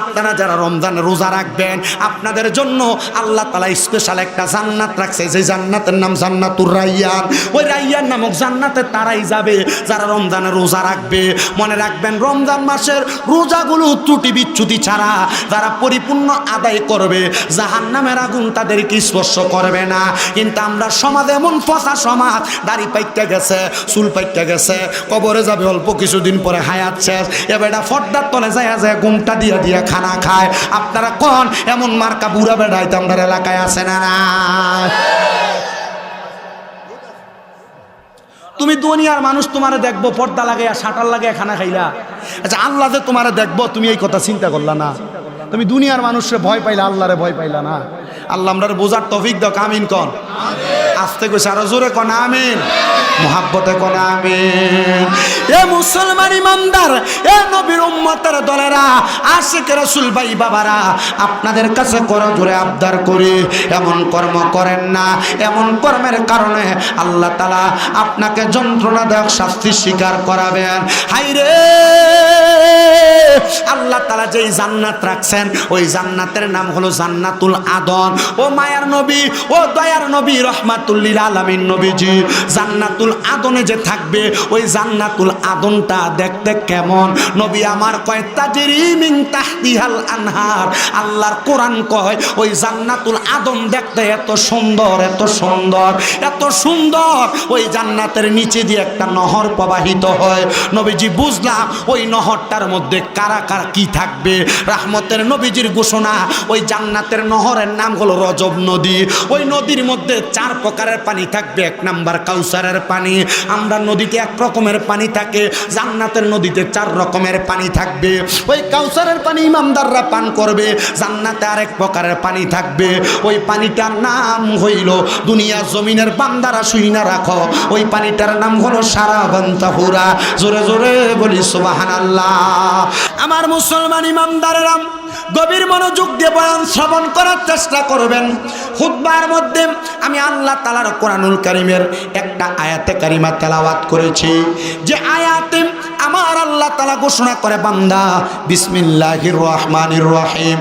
আপনারা যারা রমজান রোজা রাখবেন, আপনাদের জন্য আল্লাহ তালা স্পেশাল একটা জান্নাত রাখছে। যে জান্নাতের নাম জান্নাতুর রাইয়ান। ওই রাইয়ান নামক জান্নাতে তারাই যাবে, যারা রমজানে রোজা রাখবে। মনে রাখবেন, রমজান মাসের রোজাগুলো ত্রুটি বিচ্যুতি ছাড়া যারা পরিপূর্ণ আদায় করবে জাহান নামের আগুন তাদেরকে স্পর্শ করবে না। কিন্তু আমরা সমাজ এমন ফসা সমাজ, দাড়ি পাইকা গেছে, চুল পাইকা গেছে, কবরে যাবে অল্প কিছুদিন পরে হায়াত শেষ। এবার ফর্দার তলে যায় যায় ঘুমটা দিয়ে দিয়ে খানা খায়। আপনারা কোন? এমন মার্কা বুড়া বেড়াই তো এলাকায় না না? তুমি দুনিয়ার মানুষ, তোমারে দেখব, পর্দা লাগে শাটার লাগে খানা খাইলা। আচ্ছা আল্লাহ যে তোমারে দেখব, তুমি এই কথা চিন্তা করলা না। তুমি দুনিয়ার মানুষরে ভয় পাইলা, আল্লাহরে ভয় পাইলা না। আল্লাহ আমরা বোঝার তফিক দাও, কামিন কন আস্তে কইছে আরও জোরে কন আমিন। মোহাব্বতে কন আমিন। এ মুসলমান ইমানদার, এ নবীর উম্মতের দলেরা, আশিক রাসূল ভাই বাবারা, আপনাদের কাছে করো জোরে আবদার করি। এমন কর্ম করেন না, এমন কর্মের কারণে আল্লাহ তালা আপনাকে যন্ত্রণাদায়ক শাস্তি স্বীকার করাবেন। হাইরে আল্লাহ তালা যেই জান্নাত রাখছেন, ওই জান্নাতের নাম হলো জান্নাতুল আদন। ও মায়ার নবী, ও দয়ার নবী রহমাতুল্লিল আলামিন নবীজি, জান্নাতুল আদনে যে থাকবে, ওই জান্নাতুল আদনটা দেখতে কেমন? নবী আমার কয়, তাজরি মিন তাহতিহাল আনহার। আল্লাহর কোরআন কয়, ওই জান্নাতুল আদম দেখতে এত সুন্দর এত সুন্দর এত সুন্দর। ওই জান্নাতের নিচে দিয়ে একটা নহর প্রবাহিত হয়। নবীজি বুঝলাম, ওই নহরটার মধ্যে কারা কারা কি থাকবে? রাহমতের নবীজির ঘোষণা, ওই জান্নাতের নহরের নাম হলো রজব নদী। ওই নদীর মধ্যে চার প্রকারের পানি থাকবে, এক নাম্বার কাউসারের পানি আমরা নদীতে এক রকমের পানি থাকে, জান্নাতের নদীতে চার রকমের পানি থাকবে। ওই কাউসারের পানি ইমামদাররা পান করবে, জান্নাতে আরেক প্রকারের পানি থাকবে। ওই পানিটার নাম হইল দুনিয়া জমিনের বান্দারা শুই না রাখো। ওই পানিটার নাম হলো সারা বান্তাহুরা। জোরে জোরে বলি সুবাহান আমার মুসলমান ইমামদারেরাম গভীর মনোযোগ দিয়ে বয়ান শ্রবণ করার চেষ্টা করবেন। খুদ্বার মধ্যে আমি আল্লাহ তালার কোরআনুল কারিমের একটা আয়াতে কারিমা তেলাওয়াত করেছি। যে আয়াতে আমার আল্লাহ তালা ঘোষণা করে, বান্দা, বিসমিল্লাহির রহমানির রহিম।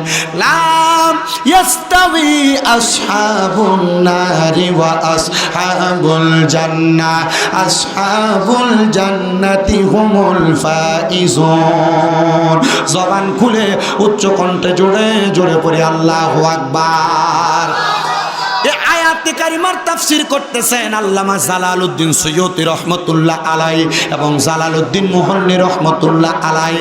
জবান খুলে উচ্চ কণ্ঠে জোরে জোরে পড়ে আল্লাহ আকবার। কারিমার তাফসির করতেছেন আল্লামা জালালউদ্দিন সৈয়দি রহমতুল্লাহ আলাই এবং জালালউদ্দিন মোহল্লি রহমতুল্লাহ আলাই।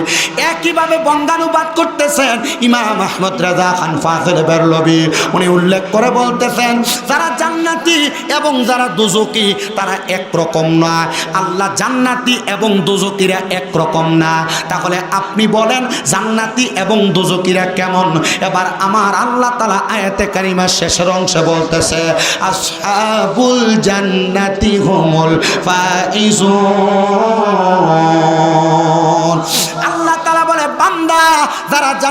একইভাবে বঙ্গানুবাদ করতেছেন ইমাম আহমদ রাজা খান ফাজল বেরলবি। উনি উল্লেখ করে বলতেছেন, যারা জান্নাতি এবং যারা দুজকি তারা একরকম না। আল্লাহ জান্নাতি এবং দুজকিরা একরকম না। তাহলে আপনি বলেন, জান্নাতি এবং দুজকিরা কেমন? এবার আমার আল্লাহ তালা আয়াতে কারিমার শেষের অংশে বলতেছে আসহাবুল জান্নাতি হুমুল ফাইজুন।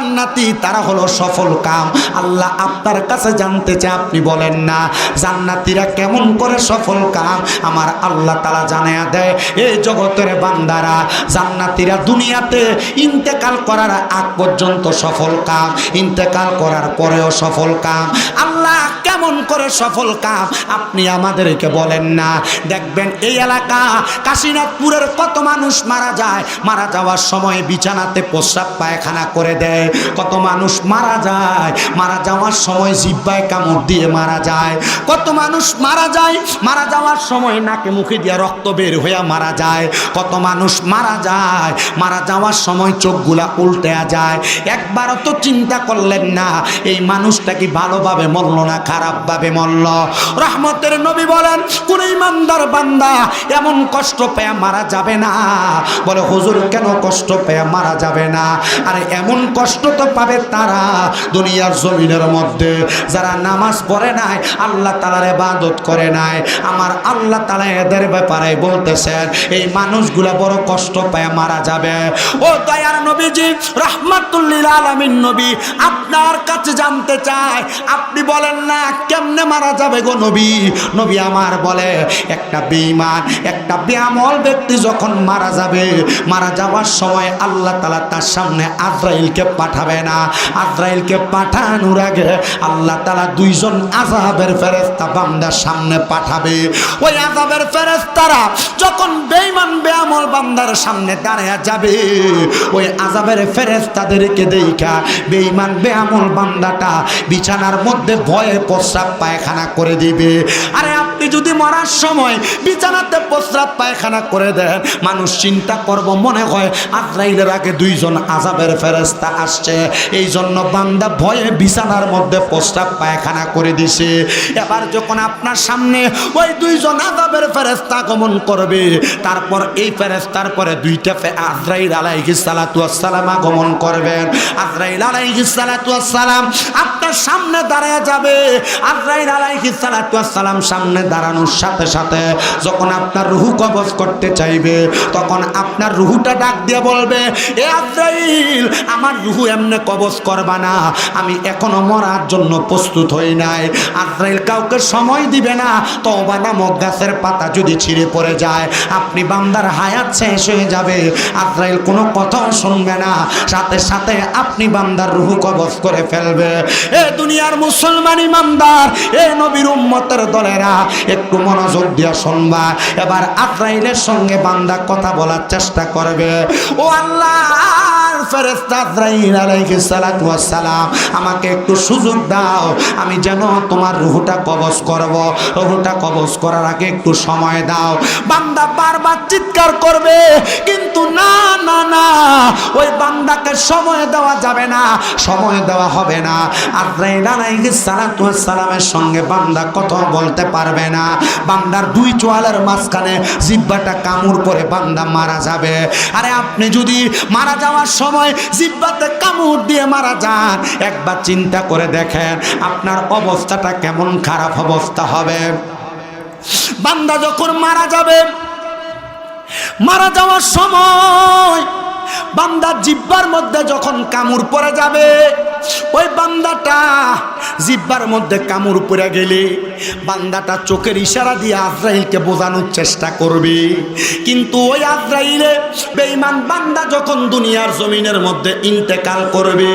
জান্নাতি, তারা হলো সফল কাম। আল্লাহ আপনার কাছে জানতে চায়, আপনি বলেন না, জান্নাতিরা কেমন করে সফল কাম? আমার আল্লাহ তালা জানায়া দেয় এই জগতের বান্দারা, জান্নাতিরা দুনিয়াতে ইন্তেকাল করার আগ পর্যন্ত সফল কাম, ইন্তেকাল করার পরেও সফল কাম। আল্লাহ কেমন করে সফল কাম? আপনি আমাদেরকে বলেন না। দেখবেন এই এলাকা, কাশীনাথপুরের কত মানুষ মারা যায়, মারা যাওয়ার সময় বিছানাতে প্রস্রাব পায়খানা করে দেয়। কত মানুষ মারা যায়, মারা যাওয়ার সময় জিব্বায় কামড় দিয়ে মারা যায়। কত মানুষ মারা যায়, মারা যাওয়ার সময় নাকে মুখে দিয়ে রক্ত বের হয়ে মারা যায়। কত মানুষ মারা যায়, মারা যাওয়ার সময় চোখগুলা উল্টে যায়। একবারও তো চিন্তা করলেন না, এই মানুষটা কি ভালোভাবে মরল না খারাপভাবে মরল? রহমতের নবী বলেন, কোন ইমানদার বান্দা এমন কষ্ট পেয়ে মারা যাবে না। বলে, হুজুর, কেন কষ্ট পেয়ে মারা যাবে না? আরে, এমন কষ্ট তো পাবে তারা দুনিয়ার জমিনের মধ্যে। যারা নামাজ পড়ে নাই, আল্লাহ তালার এবাদত করে নাই। আমার আল্লাহ তালা এদের ব্যাপারে বলতেছেন, এই মানুষগুলা বড় কষ্ট পায়, মারা যাবে। ও দয়ার নবীজি, রহমাতুল্লিল আলমিন নবী, আপনার কাছে জানতে চায় আপনি বলেন না, কেমনে মারা যাবে গো নবী? নবী আমার বলে, একটা বেঈমান, একটা বেআমল ব্যক্তি যখন মারা যাবে, মারা যাওয়ার সময় আল্লাহ তালা তার সামনে আজরাইলকে পাঠাবে না। আজরাইলকে পাঠানোর আগে আল্লাহ তালা দুইজন আজাবের ফেরেস্তা বান্দার সামনে পাঠাবে। ওই আজাবের ফেরেস্তারা যখন বেইমান বেআমল বান্দার সামনে দাঁড়িয়ে যাবে, ওই আজাবের ফেরেস্তাদেরকে দেখা বেইমান বেআমল বান্দাটা বিছানার মধ্যে ভয়ে প্রস্রাব পায়খানা করে দিবে। আরে আপনি যদি মরার সময় বিছানাতে প্রস্রাব পায়খানা করে দেন, মানুষ চিন্তা করব, মনে হয় আজরাইলের আগে দুইজন আজাবের ফেরেস্তা আসছে। এই জন্য বান্দা ভয়ে বিছানার মধ্যে প্রস্রাব পায়খানা করে দিছে। এবার যখন আপনার সামনে ওই দুইজন আজাবের ফেরেস্তা আগমন করবে, তারপর এই ফেরেস্তার পরে দুইটা আজরাইল আলাইহিস সালাতু ওয়াসসালাম আগমন করবেন। আজরাইল আলাইহিস সালাতু ওয়াসসালাম আপনার সামনে দাঁড়ায় যাবে। আজরাইল আলাইহিস সালাতু ওয়াসসালাম সামনে দাঁড়ানোর সাথে সাথে যখন আপনার রুহু কবজ করতে চাইবে, তখন আপনার রুহুটা ডাক দিয়ে বলবে, এ আজরাইল, আমার রুহু এমনি কবজ করবা না। আমি এখনও মরার জন্য প্রস্তুত হই নাই। আজরাইল কাউকে সময় দিবে না। তওবা নামক গাছের পাতা যদি ছিঁড়ে পড়ে যায়, আপনি বান্দার হায়াত শেষ হয়ে যাবে। আজরাইল কোনো কথাও শুনবে না। সাথে সাথে আপনি বান্দার রুহু কবজ করে ফেলবে। এ দুনিয়ার মুসলমান ইমানদার, এ নবীর উম্মতের দলেরা একটু মনোযোগ দিয়া শুনবা। এবার আজরাইলের সঙ্গে বান্দা কথা বলার চেষ্টা করবে। ও আল্লাহর আমাকে একটু সুযোগ দাও, আমি যেন তোমার রুহুটা কবজ করব। রুহুটা কবজ করার আগে একটু সময় দাও। বান্দা বারবার চিৎকার করবে, কিন্তু না না না, ওই বান্দাকে সময় দেওয়া যাবে না, সময় দেওয়া হবে না। আজরাইল আলাইহিস সালাতু ওয়াস সালামের সঙ্গে বান্দা কথা বলতে পারবে না। বান্দার দুই চোয়ালের মাঝখানে জিব্বাটা কামড় করে বান্দা মারা যাবে। আরে আপনি যদি মারা যাওয়ার সময় জিব্বাতে কামড় দিয়ে মারা যান। একবার চিন্তা করে দেখেন আপনার অবস্থাটা কেমন খারাপ অবস্থা হবে। বান্দা যখন মারা যাবে, মারা যাওয়ার সময় বান্দার জিব্বার মধ্যে যখন কামড় পড়ে যাবে, ওই বান্দাটা জিব্বার মধ্যে কামড় পড়ে গেলে বান্দাটা চোখের ইশারা দিয়ে আজরাইলকে বোঝানোর চেষ্টা করবে। কিন্তু ওই আজরাইলে বেঈমান বান্দা যখন দুনিয়ার জমিনের মধ্যে ইন্তেকাল করবে,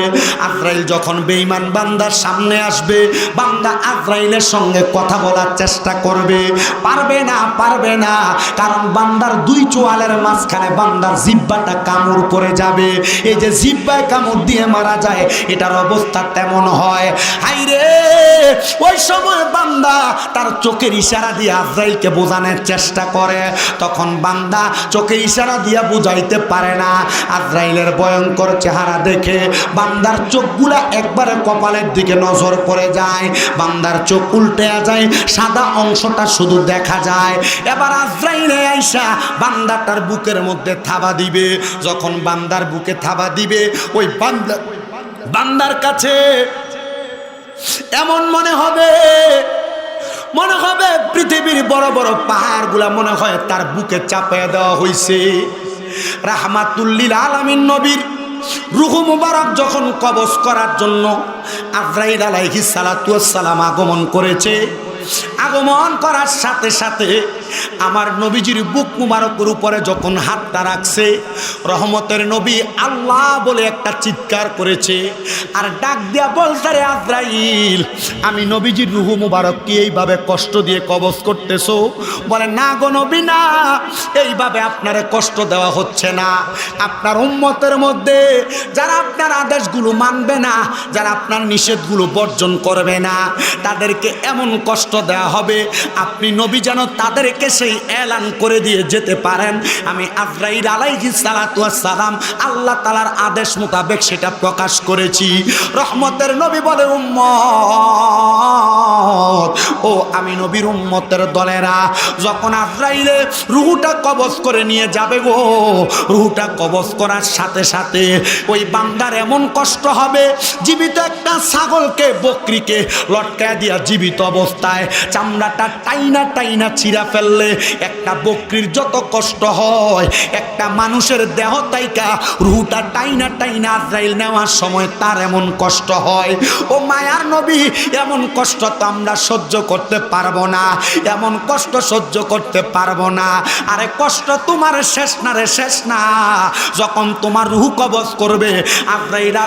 আজরাইল যখন বেঈমান বান্দার সামনে আসবে, বান্দা আজরাইলের সঙ্গে কথা বলার চেষ্টা করবে। পারবে না পারবে না, কারণ বান্দার দুই চোয়ালের মাঝখানে বান্দার জিব্বাটা কামড় পড়ে যাবে। এই যে জিব্বায় কামড় দিয়ে মারা যায়, এটার অবস্থা তেমন হয়। হাই রে ওই সময় বান্দা তার চোখের ইশারা দিয়ে আজরাইলকে বোঝানোর চেষ্টা করে। তখন বান্দা চোখের ইশারা দিয়ে বুঝাইতে পারে না। আজরাইলের ভয়ঙ্কর চেহারা দেখে বান্দার চোখগুলা একবারে কপালের দিকে নজর পড়ে যায়। বান্দার চোখ উল্টে যায়, সাদা অংশটা শুধু দেখা যায়। এবার আজরাইলে আইসা বান্দাটার বুকের মধ্যে থাবা দিবে। যখন বান্দার বুকে থাবা দিবে, ওই বান্দা বান্দার কাছে এমন মনে হবে মনে হবে পৃথিবীর বড় বড় পাহাড়গুলা মনে হয় তার বুকে চাপিয়ে দেওয়া হয়েছে রাহমাতুল্লিল আলামিন নবীর রুহু মুবারক যখন কবজ করার জন্য আজরাইল ওয়াস সালাম আগমন করেছে, আগমন করার সাথে সাথে আমার নবীজির বুক মুবারকের উপরে যখন হাতটা রাখছে, রহমতের নবী আল্লাহ বলে একটা চিৎকার করেছে, আর ডাক দিয়া বলছে রে আজরাইল, আমি নবীজির রুহু মুবারককে এইভাবে কষ্ট দিয়ে কবজ করতেছো? বলে, না গো নবী, না, এইভাবে আপনারে কষ্ট দেওয়া হচ্ছে না। আপনার উম্মতের মধ্যে যারা আপনার আদেশগুলো মানবে না, যারা আপনার নিষেধগুলো বর্জন করবে না, তাদেরকে এমন কষ্ট দেওয়া হবে, আপনি নবী যেন তাদেরকে সেই এলান করে দিয়ে যেতে পারেন। আমি আজরাইল আলাইহি সালাম আল্লাহ তালার আদেশ মোতাবেক সেটা প্রকাশ করেছি। রহমতের নবী বলে, উম্মত। ও আমি নবীর উম্মতের দলেরা, যখন আজরাইলে রুহুটা কবজ করে নিয়ে যাবে গো, রুহুটা কবজ করার সাথে সাথে ওই বান্দার এমন কষ্ট হবে, জীবিত একটা ছাগলকে, বকরিকে লটকায় দিয়া জীবিত অবস্থায়, চামড়াটা টাইনা টাইনা ছিঁড়া ফেল ফেললে একটা বকরির যত কষ্ট হয়, একটা মানুষের দেহ তাইকা রুহুটা টাইনা টাইনা আজরাইল নেওয়ার সময় তার এমন কষ্ট হয়। ও মায়ার নবী, এমন কষ্ট তো আমরা সহ্য করতে পারব না, এমন কষ্ট সহ্য করতে পারব না। আরে কষ্ট তোমার শেষ না রে, শেষ না। যখন তোমার রুহু কবজ করবে, আজরাইল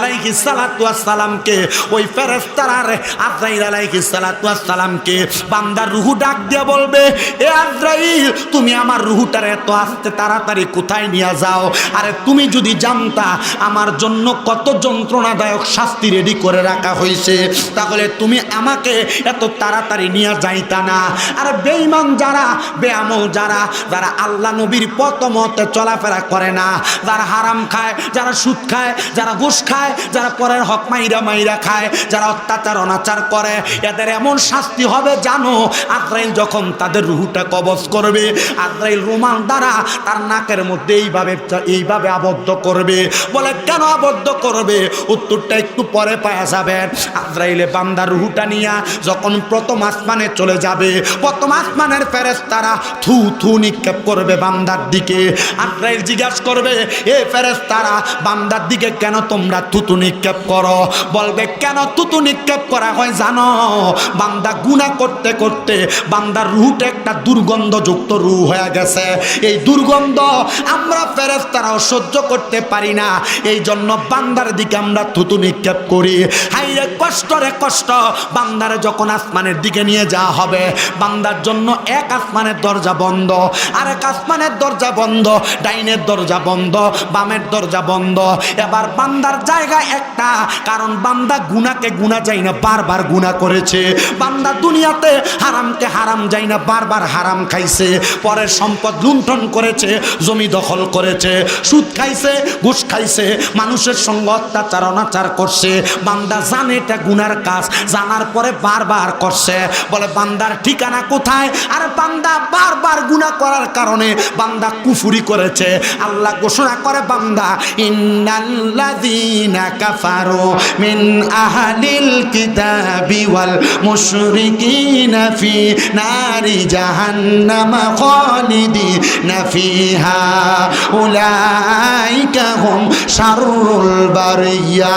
ওয়াস সালামকে ওই ফেরেশতারা আজরাইল আলাইহিস সালাতু ওয়াস সালামকে বান্দার রুহু ডাক দিয়ে বলবে, এ আজরাইল, তুমি আমার রুহুটার এত আস্তে তাড়াতাড়ি কোথায় নিয়ে যাও? আরে তুমি যদি জানতা আমার জন্য কত যন্ত্রণাদায়ক শাস্তি রেডি করে রাখা হয়েছে, তাহলে তুমি আমাকে এত তাড়াতাড়ি নিয়ে যাইতা না। আরে বেঈমান যারা, বেআমল যারা যারা আল্লাহ নবীর পথ মতে চলাফেরা করে না, যারা হারাম খায়, যারা সুদ খায়, যারা ঘুষ খায়, যারা পরের হক মাইরা মাইরা খায়, যারা অত্যাচার অনাচার করে, এদের এমন শাস্তি হবে জানো? আজরাইল যখন তাদের রুহুটা কবজ করবে। আজরাইল রুমাল দ্বারা তার নাকের মধ্যে এইভাবে এইভাবে আবদ্ধ করবে। বলে, কেন আবদ্ধ করবে? উত্তরটা একটু পরে পাওয়া যাবে। আজরাইলে বান্দার রুহুটা নিয়া যখন প্রথম আসমানে চলে যাবে, প্রথম আসমানের ফেরেস তারা থু থু নিক্ষেপ করবে বান্দার দিকে। আজরাইল জিজ্ঞাসা করবে, এ ফেরেস তারা বান্দার দিকে কেন তোমরা থুতু নিক্ষেপ করো? বলবে, কেন থুতু নিক্ষেপ করা হয় জানো? বান্দা গুণা করতে করতে বান্দার রুহটা একটা দুর্গন্ধযুক্ত রু হয়ে গেছে। এই দুর্গন্ধ আমরা ফেরেস্তারাও সহ্য করতে পারি না। এই জন্য বান্দার দিকে আমরা থুতু নিক্ষেপ করি। হাই রে কষ্ট রে কষ্ট। বান্দারে যখন আসমানের দিকে নিয়ে যাওয়া হবে, বান্দার জন্য এক আসমানের দরজা বন্ধ, আরেক আসমানের দরজা বন্ধ, ডাইনের দরজা বন্ধ, বামের দরজা বন্ধ। এবার বান্দার জায়গা একটা, কারণ বান্দা গুনাকে গুনা যায় না, বারবার গুনাহ করেছে। বান্দা দুনিয়াতে হারামকে হারাম যায় না, বারবার হারাম খাইছে, পরের সম্পদ লুণ্ঠন করেছে, জমি দখল করেছে, সুদ খাইছে, ঘুষ খাইছে, মানুষের সঙ্গে অত্যাচার, অনাচার করছে, বান্দা জানে এটা গুনার কাজ, জানার পরে বারবার করছে, বলে বান্দার ঠিকানা কোথায়? আর বান্দা বারবার গুনাহ করার কারণে বান্দা কুফুরি করেছে। আল্লাহ ঘোষণা করে বান্দা, ইন্নাল্লাযীনা কাফারু মিন আহলিল কিতাবি ওয়াল মুশরিকিনা ফি নারি জাহান্নামা খালিদিনা ফিহা, উলাইকা হুম শাররুল বারিয়া।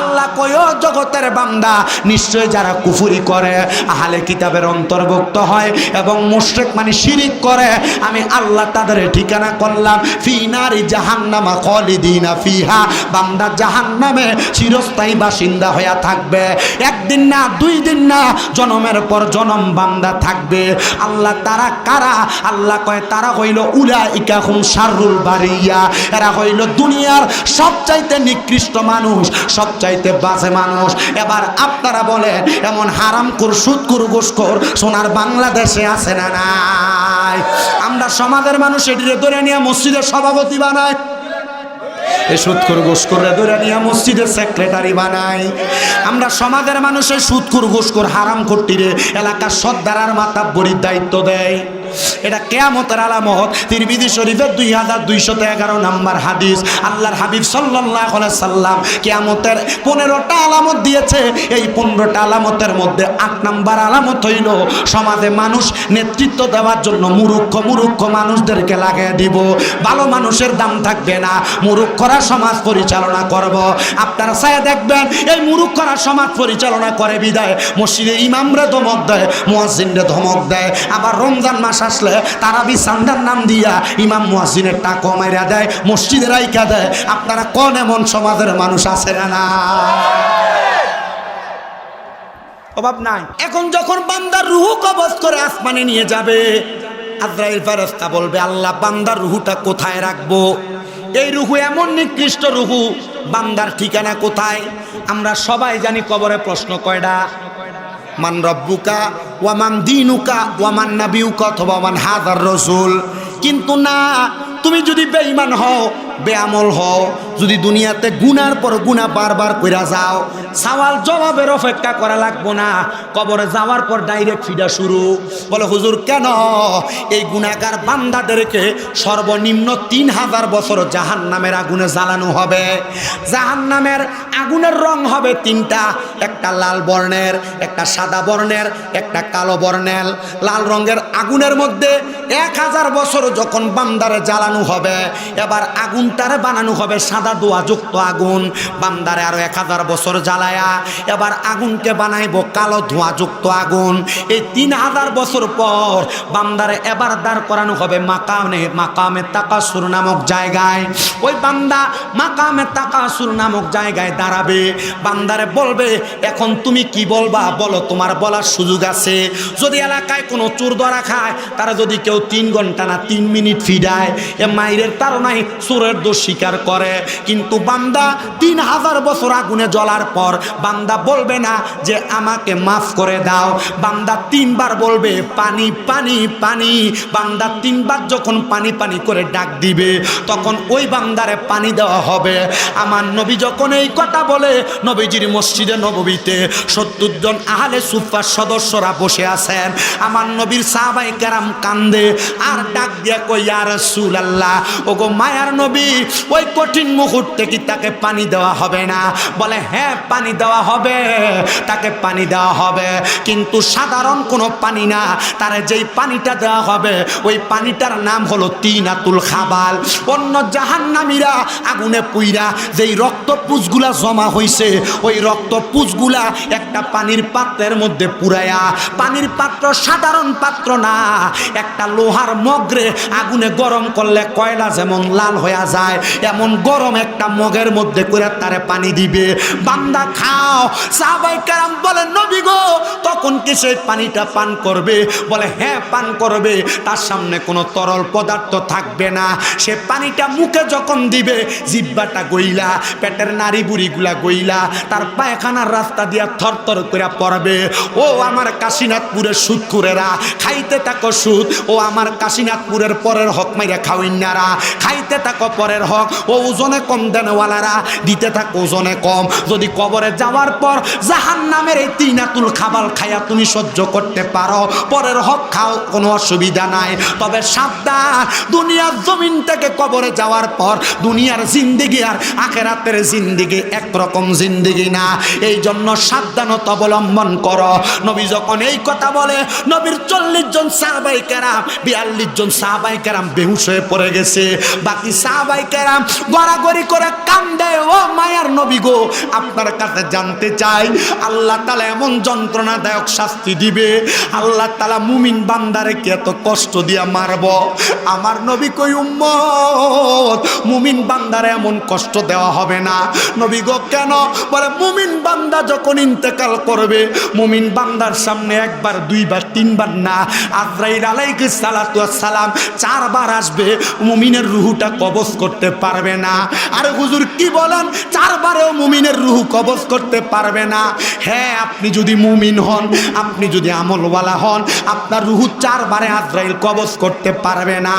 আল্লাহ কয় জগতের বান্দা, নিশ্চয় যারা কুফুরি করে, আহলে কিতাবের অন্তর্ভুক্ত হয় এবং মুশরিক মানে শিরিক করে, আমি আল্লাহ তাদের ঠিকানা করলাম, ফি নারি জাহান্নামা খালিদিনা ফিহা। বান্দা জাহান্নামে চিরস্থায়ী বাসিন্দা হইয়া থাকবে। একদিন না, দুই দিন না, জনমের পর জনম বান্দা থাকবে। আল্লাহ তারা কারা? আল্লাহ কয়, তারা হইল উলা ইকা হুম শাররুল বারিয়া। এরা হইল দুনিয়ার সবচাইতে নিকৃষ্ট মানুষ, সবচাইতে বাজে মানুষ। এবার আপনারা বলেন, এমন হারাম কর সুদ কর গোস কর সোনার বাংলাদেশে আছে না নাই? আমরা সমাজের মানুষ এটিরে ধরে নিয়ে মসজিদের সভাপতি বানায় এ সুৎখুর ঘুষখুর ধরে নিয়ে মসজিদের সেক্রেটারি বানাই। আমরা সমাজের মানুষের সুৎকুর ঘুষখুর হারাম করটিরে এলাকার সর্দারার মাতা বড়ির দায়িত্ব দেয় এটা কেয়ামতের আলামত। তিরবিদি শরীফের দুই হাজার দুইশত এগারো নাম্বার হাদিস। আল্লাহর হাবিব সাল্লাহ সাল্লাম কেয়ামতের পনেরোটা আলামত দিয়েছে। এই পনেরোটা আলামতের মধ্যে আট নাম্বার আলামত হইল, সমাজে মানুষ নেতৃত্ব দেওয়ার জন্য মুরুক্ষ মুরুক্ষ মানুষদেরকে লাগিয়ে দিব। ভালো মানুষের দাম থাকবে না। মুরুক্ষরা সমাজ পরিচালনা করব। আপনারা সায়া দেখবেন, এই মুরুক্ষরা সমাজ পরিচালনা করে বিদায়। মসজিদে ইমামরা ধমক দেয়, মুয়াজ্জিনরে ধমক দেয়। আবার রমজান মাস আসলে তারাবি সান্দার নাম দিয়া ইমাম মুয়াজ্জিনের টাকা মাইরা দেয়, মসজিদে রাইকা দেয়। আপনারা কোন এমন সমাজের মানুষ আছে না? অভাব নাই। এখন যখন বান্দার রুহু কবজ করে আসমানে নিয়ে যাবে, আজরাইল ফেরেশতা বলবে, আল্লাহ, বান্দার রুহুটা কোথায় রাখব? এই রুহু এমন নিকৃষ্ট রুহু, বান্দার ঠিকানা কোথায়? আমরা সবাই জানি কবরে প্রশ্ন কয়টা। মান রব্বুকা ওয়ামান দিনুকা ওয়ামান নাবিউকা অথবা ওয়ামান হাজার রসুল। কিন্তু না, তুমি যদি বেঈমান হও বেআমল হও। যদি দুনিয়াতে গুনার পর গুণা বারবার কইরা যাও, সওয়াল জবাবের অপেক্ষা করা লাগবো না। কবরে যাওয়ার পর ডাইরেক্ট ফিডা শুরু। বলে, হুজুর, কেন? এই গুণাগার বান্দাদেরকে সর্বনিম্ন তিন হাজার বছর জাহান নামের আগুনে জ্বালানো হবে। জাহান নামের আগুনের রং হবে তিনটা, একটা লাল বর্ণের, একটা সাদা বর্ণের, একটা কালো বর্ণের। লাল রঙের আগুনের মধ্যে এক হাজার বছর যখন বান্দারে জ্বালানো হবে, এবার আগুনটারে বানানো হবে সাদা ধোঁয়াযুক্ত আগুন। বান্দারে আরও এক হাজার বছর জ্বালায়া, এবার আগুনকে বানাইব কালো ধোঁয়াযুক্ত আগুন। এই তিন হাজার বছর পর বান্দারে এবার দাঁড় করানো হবে মাকামে মাকামে তাকাসুর নামক জায়গায়। ওই বান্দা মাকামে তাকাসুর নামক জায়গায় দাঁড়াবে। বান্দারে বলবে, এখন তুমি কি বলবা? বলো, তোমার বলার সুযোগ আছে। যদি এলাকায় কোনো চোর ধরা খায়, তারা যদি কেউ তিন ঘণ্টা না তিন মিনিট ফিডায় এ মাইরের তারনাই চোরের দোষ স্বীকার করে। কিন্তু বান্দা তিন হাজার বছর আগুনে জ্বলার পর বান্দা বলবে না যে আমাকে মাফ করে দাও। বান্দা তিনবার বলবে, পানি পানি পানি। বান্দা তিনবার যখন পানি পানি করে ডাক দিবে, তখন ওই বান্দারে পানি দেওয়া হবে। আমার নবী যখন এই কথা বলে, নবীজির মসজিদে নববীতে সত্তর জন আহলে সুফার সদস্যরা বসে আছেন। আমার নবীর সাহাবাই কেরাম কান্দে, আর ডাক দিয়া কই আর সুল আল্লাহ ওগো মায়ার নবী ওই কঠিন মুহূর্তে কি তাকে পানি দেওয়া হবে না? বলে হ্যাঁ পানি দেওয়া হবে, তাকে পানি দেওয়া হবে। কিন্তু সাধারণ কোনো পানি না। তার যেই পানিটা দেওয়া হবে, ওই পানিটার নাম হলো তিনাতুল খাবাল। অন্য জাহান্নামীরা আগুনে পুইরা যেই রক্ত পুজগুলা জমা হইছে, ওই রক্ত পুজগুলা একটা পানির পাত্রের মধ্যে পুরায়া পানির পাত্র সাধারণ পাত্র না, একটা লোহার মগরে আগুনে গরম করলে কয়লা যেমন লাল হয়ে যায়, এমন গরম একটা মগের মধ্যে করে তারে পানি দিবে। বান্দা, খাও। সাহাবাই কারাম বলে, নবী গো! তখন কি সেই পানিটা পান করবে? বলে হ্যাঁ পান করবে। তার সামনে কোনো তরল পদার্থ থাকবে না। সে পানিটা মুখে যখন দিবে জিব্বাটা গইলা, পেটের নারী বুড়িগুলা গইলা, তার পায়খানার রাস্তা দিয়া থরথর করে পড়বে। ও আমার কাশীনাথপুরের সুদকুরেরা খাইতে থাকো সুদ। ও আমার কাশীনাথপুরের পরের হক মাইরা খাওয়াইনারা খাইতে থাকো পরের হক, ও ওজনে কম দেনওয়ালারা, দিতে থাক ওজনে কম। যদি কবরে যাওয়ার পর জাহান নামের এই তিনাতুল খাবার খাইয়া তুমি সহ্য করতে পারো, পরের হক খাও, কোনো অসুবিধা নাই। তবে সাবধান, দুনিয়ার জমিন থেকে কবরে যাওয়ার পর দুনিয়ার জিন্দিগি আর আখেরাতের জিন্দিগি একরকম জিন্দিগি না। এই জন্য সাবধানতা অবলম্বন করো। নবী যখন এই কথা বলে, নবীর চল্লিশ জন সাহাবাই কেরাম, বিয়াল্লিশ জন সাহাবাই কেরাম বেহুশ হয়ে পড়ে গেছে। বাকি সাহাবাই কেরাম, গড়াগড়ি করে কান্দে, ও মায়ার নবী গো, আপনার কাছে জানতে চাই, আল্লাহ তালা এমন যন্ত্রণাদায়ক শাস্তি দিবে, আল্লাহ তালা মুমিন বান্দারে কে এত কষ্ট দিয়া মারব? আমার নবী কই, উম্মত, মুমিন বান্দারে এমন কষ্ট দেওয়া হবে না। নবী গো, কেন? বলে, মুমিন বান্দা যখন ইন্তেকাল করবে, মুমিন বান্দার সামনে একবার, দুইবার, তিনবার না, আজরাইল আলাইকে সালাতু সালাম চারবার আসবে, মুমিনের রুহুটা কবজ করতে পারবে না। আর হুজুর, কি বলেন? চারবারেও মুমিনের রুহু কবজ করতে পারবে না। হ্যাঁ আপনি যদি মুমিন হন, আপনি যদি আমলওয়ালা হন, আপনার রুহু চারবারে আজরাইল কবজ করতে পারবে না।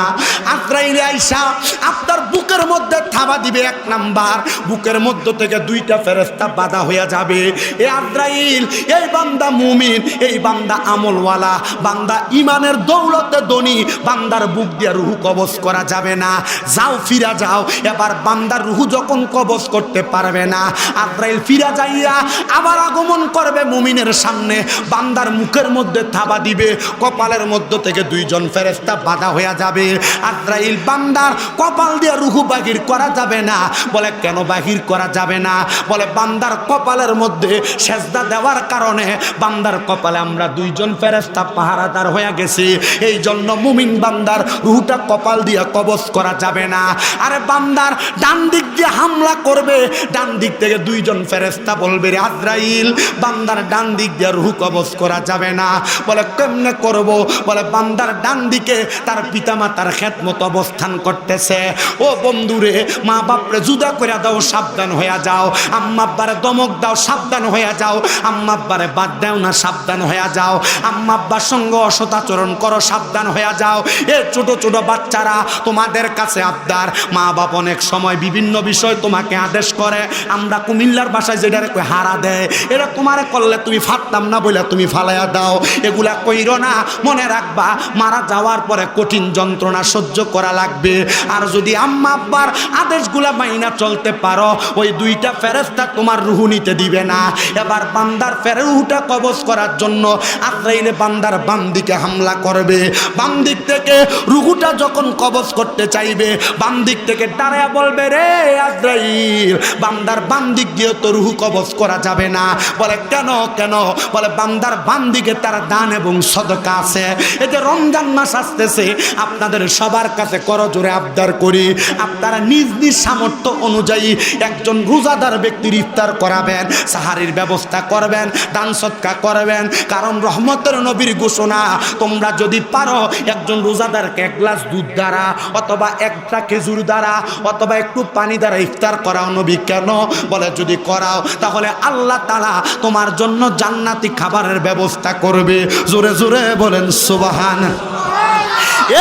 আজরাইল আইসা আপনার বুকের মধ্যে থাবা দিবে এক নাম্বার। বুকের মধ্য থেকে দুইটা ফেরেস্তা বাধা হয়ে যাবে। এ আজরাইল, এই বান্দা মুমিন, এই বান্দা আমলওয়ালা। বান্দা ইমানের দৌলতে ধনী, বান্দার বুক দিয়ে রুহু কবজ করা যাবে না। যাও ফিরা যাও, এবার বান্দার রুহু যখন কবজ করতে পারবে না, আজরাইল ফিরা যাইয়া আবার আগমন করবে মুমিনের সামনে। বান্দার মুখের মধ্যে থাবা দিবে, কপালের মধ্য থেকে দুইজন ফেরেস্তা বাধা হয়ে যাবে। আজরাইল বান্দার কপাল দিয়ে রুহু বাহির করা যাবে না, বলে কেন বাহির করা যাবে না? বলে বান্দার কপালের মধ্যে সেজদা দেওয়ার কারণে বান্দার কপালে আমরা দুইজন ফেরেস্তা পাহারাদার হয়ে গেছি। এই জন্য মুমিন বান্দার রুহুটা কপাল দিয়ে কবজ করা যাবে না। আরে বান্দার ডান দিক দিয়ে হামলা করবে, ডান দিক থেকে দুইজন ফেরেস্তা বলবে, রে আজরাইল, বান্দার ডান দিক দিয়ে রুহু কবজ করা যাবে না। বলে, কেমনে করব? বলে, বান্দার ডান দিকে তার পিতামাতার খেদমত অবস্থান করতেছে। ও বন্ধুরে মা বাপরে জুদা করে দাও, সাবধান হয়ে যাও। আম্মাব্বারে দমক দাও, সাবধান হয়ে যাও। আম্মাব্বারে বাদ দাও না, সাবধান হয়ে যাও। আম্মাব্বার সঙ্গে অসদাচরণ করো, সাবধান হয়ে যাও। এ ছোট ছোট বাচ্চারা তোমাদের কাছে আবদার। মা বাপ অনেক সময় বিভিন্ন বিষয় তোমাকে আদেশ করে। আমরা কুমিল্লার বাসায় যেটারে কই হারা দেয় এটা তোমারে করলে তুমি ফাটতাম না বলে তুমি ফালাইয়া দাও। এগুলা কইরো না, মনে রাখবা, মারা যাওয়ার পরে কঠিন যন্ত্রণা সহ্য করা লাগবে। আর যদি আম্মা আব্বার আদেশগুলা মাইনা চলতে পারো, ওই দুইটা ফেরেস্তা তোমার রুহু নিতে দিবে না। এবার বান্দার ফেরুহুটা কবজ করার জন্য আজরাইলে বান্দার বাম দিকে হামলা করবে। বাম দিক থেকে রুহুটা যখন কবজ করতে চাইবে বাম থেকে দাঁড়ায় বলবে, রে আজরাইল, বান্দার বাম দিক দিয়ে তো রুহু কবজ করা যাবে না। বলে, কেন কেন? বলে, বান্দার বাম দিকে তার দান এবং সদকা আছে। যে রমজান মাস আসতেছে, আপনাদের সবার কাছে করজোরে আবদার করি। আপনারা নিজ নিজ সামর্থ্য অনুযায়ী একজন রোজাদার ব্যক্তির ইফতার করাবেন, সাহারির ব্যবস্থা করবেন, দান সৎকা করবেন। কারণ রহমতের নবীর ঘোষণা, তোমরা যদি পারো একজন রোজাদারকে এক গ্লাস দুধ দ্বারা অথবা একটা খেজুর দ্বারা অথবা একটু পানি দ্বারা ইফতার করাও নবী কেন? বলে, যদি করাও, তাহলে আল্লাহ তালা তোমার জন্য জান্নাতি খাবারের ব্যবস্থা করবে। জোরে জোরে বলেন, সুবাহান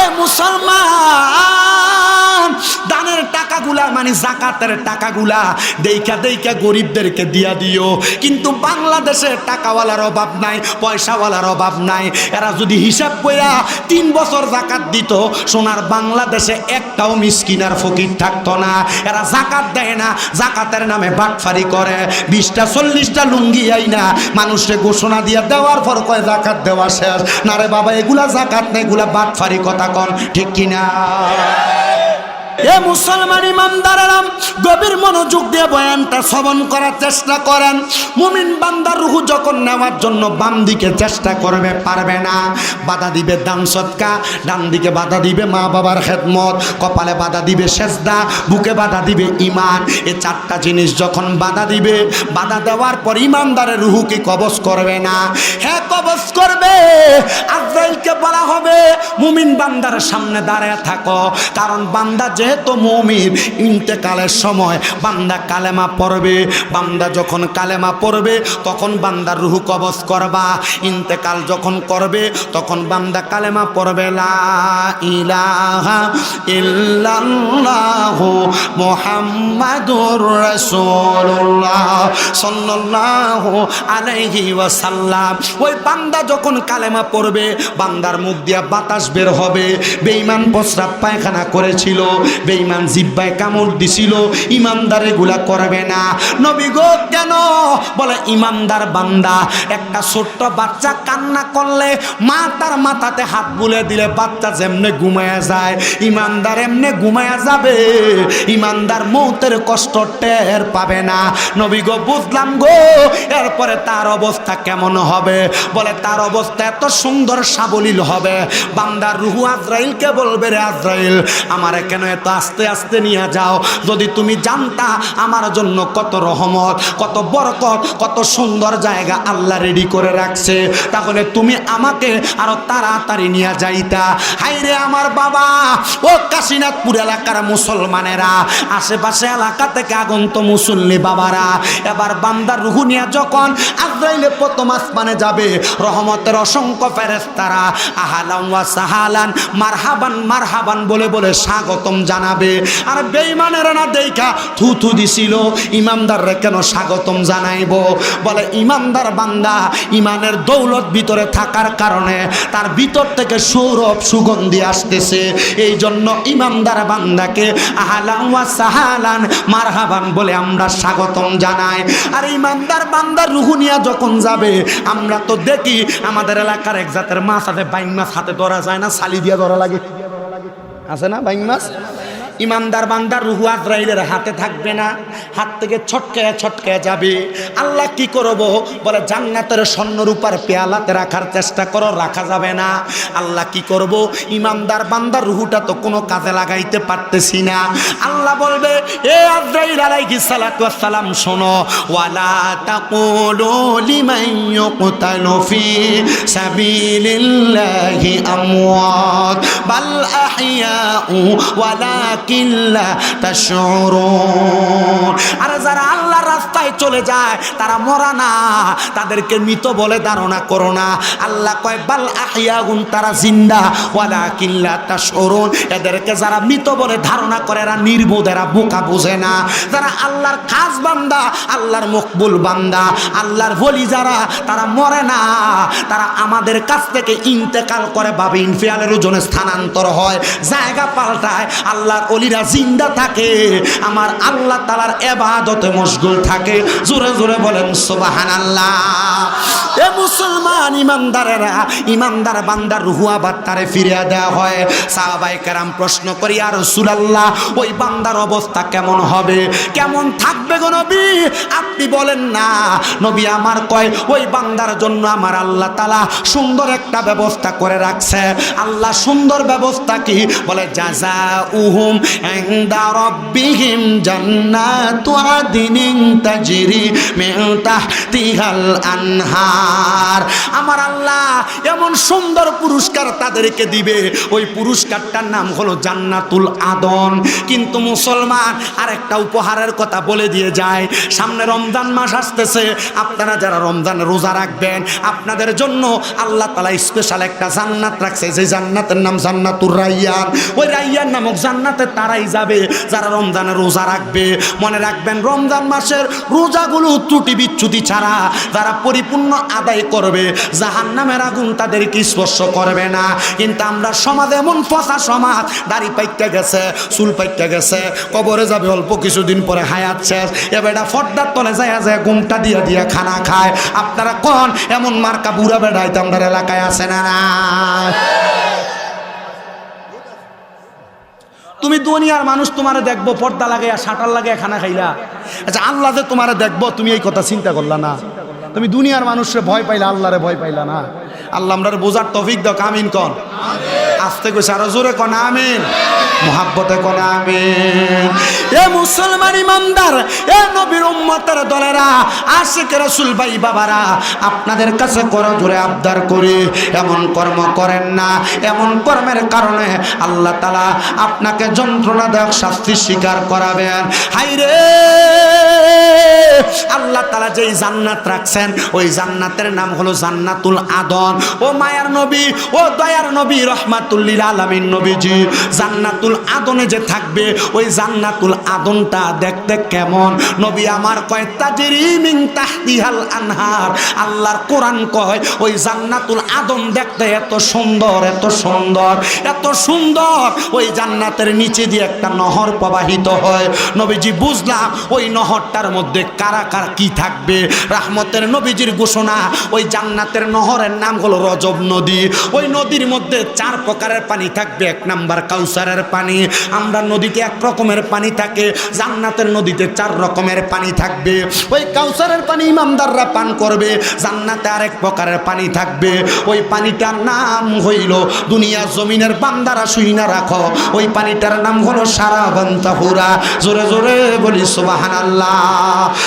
এ মুসলমান! দানের টাকাগুলা মানে জাকাতের টাকাগুলা দেইখা দেইখা গরিবদেরকে দিয়া দিও। কিন্তু বাংলাদেশে টাকাওয়ালার অভাব নাই, পয়সাওয়ালার অভাব নাই। এরা যদি হিসাব কইরা তিন বছর জাকাত দিত, সোনার বাংলাদেশে একটাও মিসকিনার ফকির থাকতো না। এরা জাকাত দেয় না, জাকাতের নামে বাটফারি করে। বিশটা, চল্লিশটা লুঙ্গি আই না, মানুষকে ঘোষণা দিয়ে দেওয়ার পর কয় জাকাত দেওয়া শেষ। না রে বাবা, এগুলা জাকাত না, এগুলা বাটফারি কথা কন, ঠিক কিনা? এ মুসলমান ইমানদারেরাম গভীর মনোযোগ দিয়ে বয়ানটা শ্রবণ করার চেষ্টা করেন। মুমিন বান্দার রুহু যখন নেওয়ার জন্য বাম দিকে চেষ্টা করবে, পারবে না। বাধা দিবে দান সৎকা, ডান দিকে বাধা দিবে মা বাবার খেদমত, কপালে বাধা দিবে সেজদা, বুকে বাধা দিবে ইমান এ চারটা জিনিস যখন বাধা দিবে, বাধা দেওয়ার পর ইমানদারের রুহু কি করবে না? হ্যাঁ কবজ করবে। আজরাইলকে বলা হবে, মুমিন বান্দার সামনে দাঁড়ায় থাকো। কারণ বান্দা যেহেতু মুমিন ইন্তেকালের সময় বান্দা কালেমা পড়বে, বান্দা যখন কালেমা পড়বে, তখন বান্দার রুহু কবজ করবা। ইন্তেকাল যখন করবে, তখন বান্দা কালেমা পড়বে, লা ইলাহা ইল্লাল্লাহু মুহাম্মাদুর রাসূলুল্লাহ সাল্লাল্লাহু আলাইহি ওয়াসাল্লাম। ওই বান্দা যখন কালেমা পড়বে, বান্দার মুখ দিয়া বাতাস বের হবে। বেঈমান প্রস্রাব পায়খানা করেছিল। বেঈমান জিব্বায় কামড় দিছিল, ইমানদার এগুলা করবে না। নবী গো, কেন? বলে, ইমানদার বান্দা, একটা ছোট্ট বাচ্চা কান্না করলে মা তার মাথাতে হাত বুলে দিলে বাচ্চা যেমনে ঘুমায়া যায়, ইমানদার এমনে ঘুমায়া যাবে। ইমানদার মৌতের কষ্ট টের পাবে না। নবী গো, বুঝলাম গো, এরপরে তার অবস্থা কেমন হবে? বলে, তার অবস্থা এত সুন্দর সাবলীল হবে। বান্দার রুহু আজরাইলকে বলবে, রে আজরাইল, আমার কেন এত আস্তে আস্তে নিয়ে যাও। যদি তুমি জানতা আমার জন্য কত রহমত, কত বরকত, কত সুন্দর জায়গা আল্লাহ রেডি করে রাখছে, তাহলে তুমি আমাকে আরও তাড়াতাড়ি নিয়ে যাইতা। হাইরে আমার বাবা, ও কাশীনাথপুর এলাকার মুসলমানেরা, আশেপাশে এলাকা থেকে আগন্ত মুসল্লি বাবারা, এবার বান্দার রুহু নিয়ে যখন আজরাইলে প্রথম আসমানে যাবে, রহমতের অসংখ্য ফেরেস্তারা আহালাম ওয়া সাহালান, মারহাবান মারহাবান বলে বলে স্বাগতম জানাবে। আর বেঈমানেরা না দেখা থু থু দিছিল। ইমানদাররা কেন স্বাগতম জানাইব? বলে ইমানদার বান্দা, ইমানের দৌলত ভিতরে থাকার কারণে তার ভিতর থেকে সৌরভ সুগন্ধি আসতেছে। এই জন্য ইমানদার বান্দাকে আহালান ওয়া সাহালান মারহাবান বলে আমরা স্বাগতম জানাই। আর ইমানদার বান্দার রুহুনিয়া যখন যাবে, আমরা তো দেখি আমাদের এলাকার এক জাতের মাছ আছে বাইং মাছ হাতে ধরা যায় না, সালি দিয়ে ধরা লাগে। আছে না বাইং মাছ? ইমানদার বান্দার রুহু আজরাইলের হাতে থাকবে না। হাত থেকে ছটকে ছটকে যাবে। আল্লাহ কি করব? বলে, জান্নাতের স্বর্ণ রূপার পেয়ালাতে রাখার চেষ্টা করো, রাখা যাবে না। আল্লাহ কি করব? ইমানদার বান্দার রুহুটা তো কোনো কাজে লাগাইতে পারতেছি না। আল্লাহ বলবে, এ আজরাইল আলাইহিস সালাতু সালাম শোনো, ওয়ালা তাকুলু লিমান ইউকতালু ফি সাবিলিল্লাহি আমওয়াত, বাল আহইয়াউ ওয়ালাকিন যারা আল্লাহর রাস্তায় চলে যায়, তারা মরা না। তাদেরকে মৃত বলে ধারণা করো না। আল্লাহ কয়, বাল আহিয়াগুন তারা জিন্দা। ওয়ালা কিল্লা তাশউরুন। এদেরকে যারা মৃত বলে ধারণা করে, এরা নির্বোধ, এরা বোকা বোঝে না। যারা আল্লাহর খাস বান্দা, আল্লাহর মকবুল বান্দা, আল্লাহর বলি যারা, তারা মরে না। তারা আমাদের কাছ থেকে ইন্তেকাল করে বাবে ইনফিয়ালের ওজনে স্থানান্তর হয়, জায়গা পাল্টায়, আল্লাহর অলিরা জিন্দা থাকে, আমার আল্লাহ তালার এবাদতে মশগুল থাকে। জোরে জোরে বলেন সোবাহান আল্লাহ এ মুসলমান ইমানদারেরা, ইমানদার বান্দার রুহু আবার তারে ফিরিয়ে দেওয়া হয়। সাহাবাই কেরাম প্রশ্ন করি আর সুলাল্লাহ ওই বান্দার অবস্থা কেমন হবে? কেমন থাকবে গো নবী? আপনি বলেন, না। নবী আমার কয়, ওই বান্দার জন্য আমার আল্লাহ তালা সুন্দর একটা ব্যবস্থা করে রাখছে। আল্লাহ সুন্দর ব্যবস্থা কি? বলে জাজা উহুম আদিনিন তাজরি মিন তাহতিহাল আনহার আমার আল্লাহ এমন সুন্দর পুরস্কার তাদেরকে দিবে। ওই পুরস্কারটার নাম হলো জান্নাতুল আদন। কিন্তু মুসলমান আরেকটা উপহারের কথা বলে দিয়ে যায়। সামনে রমজান মাস আসতেছে। আপনারা যারা রমজান রোজা রাখবেন, আপনাদের জন্য আল্লাহ তালা স্পেশাল একটা জান্নাত রাখছে। যে জান্নাতের নাম জান্নাতুর রাইয়ান। ওই রাইয়ান নামক জান্নাতে তারাই যাবে, যারা রমজানে রোজা রাখবে। মনে রাখবেন, রমজান মাসের রোজাগুলো ত্রুটি বিচ্যুতি ছাড়া যারা পরিপূর্ণ আদায় করবে জাহান নামের আগুন তাদেরকে স্পর্শ করবে না। কিন্তু আমরা সমাজ এমন ফসা সমাজ, দাড়ি পাইতে গেছে, চুল পাইতে গেছে, কবরে যাবে অল্প কিছুদিন পরে হায়াত শেষ। এবেটা ফর্দার তলে যায় যায় ঘুমটা দিয়ে দিয়ে খানা খায়। আপনারা কন? এমন মার্কা বুড়া বেড়াইতে আমাদের এলাকায় আছে না না তুমি দুনিয়ার মানুষ তোমারে দেখব, পর্দা লাগাইয়া, শাটার লাগাইয়া, খানা খাইলা। আচ্ছা আল্লাহ যে তোমারে দেখব, তুমি এই কথা চিন্তা করলা না। তুমি দুনিয়ার মানুষরে ভয় পাইলা আল্লাহরে ভয় পাইলা না। আল্লাহ আমরা বোঝার তফিক দাও কামিন কন? আসতে কইছে আরও জোরে কন, আমিন। মোহাব্বতে কন, আমিন। এ মুসলমান ইমানদার, এ নবীর উম্মতের দলেরা, আশিক রাসূল ভাই বাবারা, আপনাদের কাছে করো জোরে আবদার করি। এমন কর্ম করেন না, এমন কর্মের কারণে আল্লাহ তালা আপনাকে যন্ত্রণা দেওয়া শাস্তি স্বীকার করাবেন। হাইরে আল্লাহ তালা যেই জান্নাত রাখছেন ওই জান্নাতের নাম হলো জান্নাতুল আদন। ও মায়ার নবী, ও দয়ার নবী, রহমাতুল্লিল আলামিন নবীজি, জান্নাতুল আদনে যে থাকবে, ওই জান্নাতুল আদনটা দেখতে কেমন? নবী আমার কয়, তাজরি মিন তাহতিহাল আনহার। আল্লাহর কোরআন কয়, ওই জান্নাতুল আদম দেখতে এত সুন্দর এত সুন্দর এত সুন্দর। ওই জান্নাতের নিচে দিয়ে একটা নহর প্রবাহিত হয়। নবীজি বুঝলাম, ওই নহরটার মধ্যে কারা কারা কি থাকবে? রাহমতের নবীজির ঘোষণা, ওই জান্নাতের নহরের নাম হলো রজব নদী। ওই নদীর মধ্যে চার প্রকারের পানি থাকবে, এক নাম্বার কাউসারের পানি। আমরা নদীতে এক রকমের পানি থাকে, জান্নাতের নদীতে চার রকমের পানি থাকবে। ওই কাউসারের পানি ইমামদাররা পান করবে, জান্নাতে আরেক প্রকারের পানি থাকবে। ওই পানিটার নাম হইল দুনিয়া জমিনের বান্দারা শুইনা রাখো। ওই পানিটার নাম হলো সারা বান্তাহুরা। জোরে জোরে বলি সুবাহান আল্লাহ